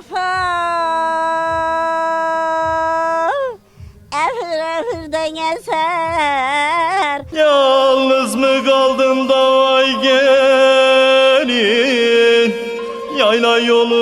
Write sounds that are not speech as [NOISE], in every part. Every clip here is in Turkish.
Of Efir efirden eser Yalnız mı kaldım da vay gelin? Yayla yolunda.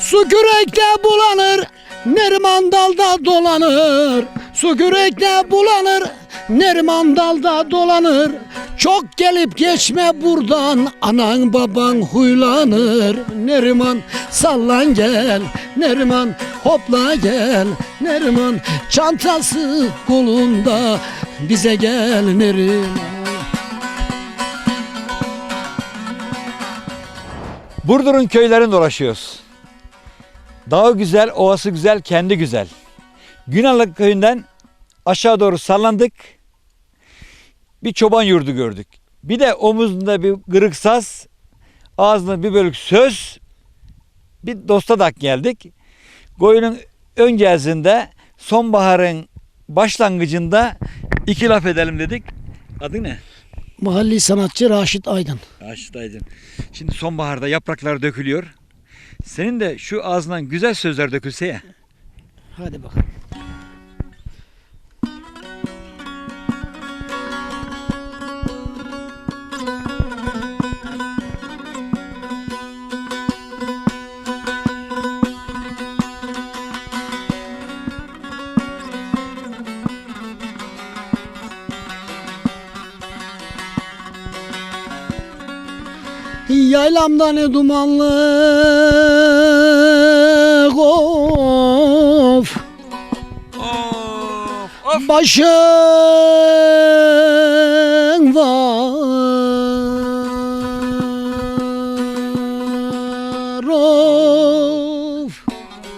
Su kürekte bulanır, Neriman dalda dolanır. Su kürekte bulanır, Neriman dalda dolanır. Çok gelip geçme buradan, anan baban huylanır. Neriman sallan gel, Neriman hopla gel, Neriman çantası kolunda, bize gel Neriman. Burdur'un köylerini dolaşıyoruz. Dağı güzel, ovası güzel, kendi güzel. Günalık köyünden aşağı doğru sallandık. Bir çoban yurdu gördük. Bir de omuzunda bir kırık saz, ağzında bir bölük söz, bir dosta dak geldik. Koyunun ön gezinde sonbaharın başlangıcında iki laf edelim dedik. Adı ne? Mahalli sanatçı Raşit Aydın. Raşit Aydın. Şimdi sonbaharda yapraklar dökülüyor. Senin de şu ağzından güzel sözler dökülse ya. Hadi bakalım. Yaylamda ne dumanlı of Of, Başın var.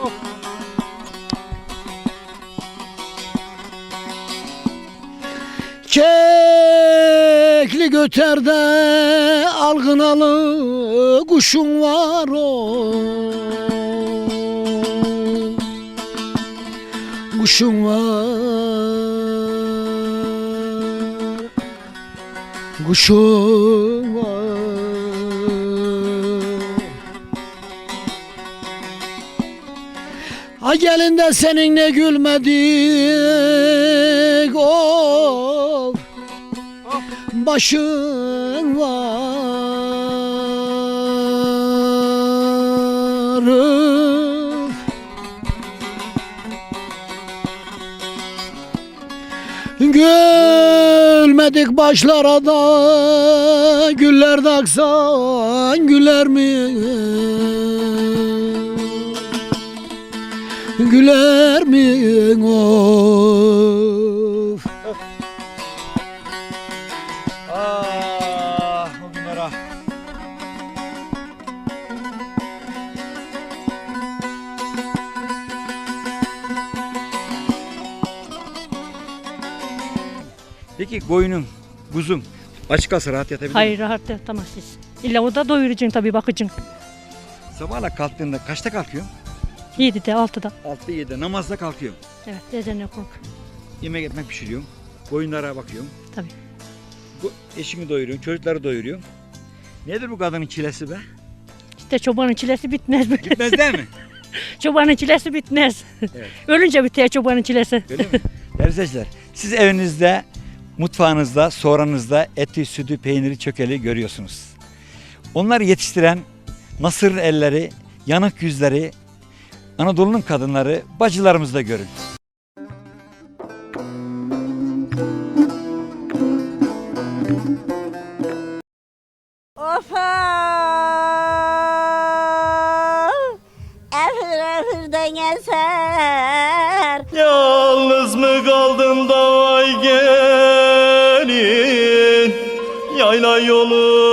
Of Kekli göterde algınalı kuşun var o. Kuşun var. Kuşun var. Ha gelin de seninle gülmedik. Of Başın var öf. Gülmedik başlara da Güller de güler mi? Güler mi? Of. Peki koyunun, kuzun açık kalsa rahat yatabilir mi? Hayır rahat yatamazsınız. İlla o da doyuracaksın tabii bakacaksın. Sabahla kalktığında kaçta kalkıyorsun? 7'de 6'da. 6'da 7'de namazda kalkıyorsun. Evet ezanla kork. Yemek ekmek pişiriyorsun. Koyunlara bakıyorsun. Tabii. Bu eşini doyuruyorsun, çocukları doyuruyorsun. Nedir bu kadının çilesi be? İşte çobanın çilesi bitmez. böyle. Bitmez değil mi? [LAUGHS] çobanın çilesi bitmez. Evet. Ölünce biter çobanın çilesi. Öyle mi? [LAUGHS] Değerli siz evinizde, mutfağınızda, sofranızda eti, sütü, peyniri, çökeli görüyorsunuz. Onları yetiştiren nasır elleri, yanık yüzleri, Anadolu'nun kadınları, bacılarımızda görün. Of Efir efirden eser da